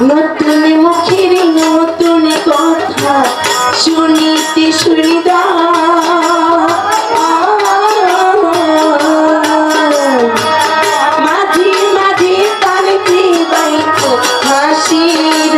নতুন মুখের নতুন কথা শুনিতে শুনিদা। মাঝে মাঝে তালে হাসির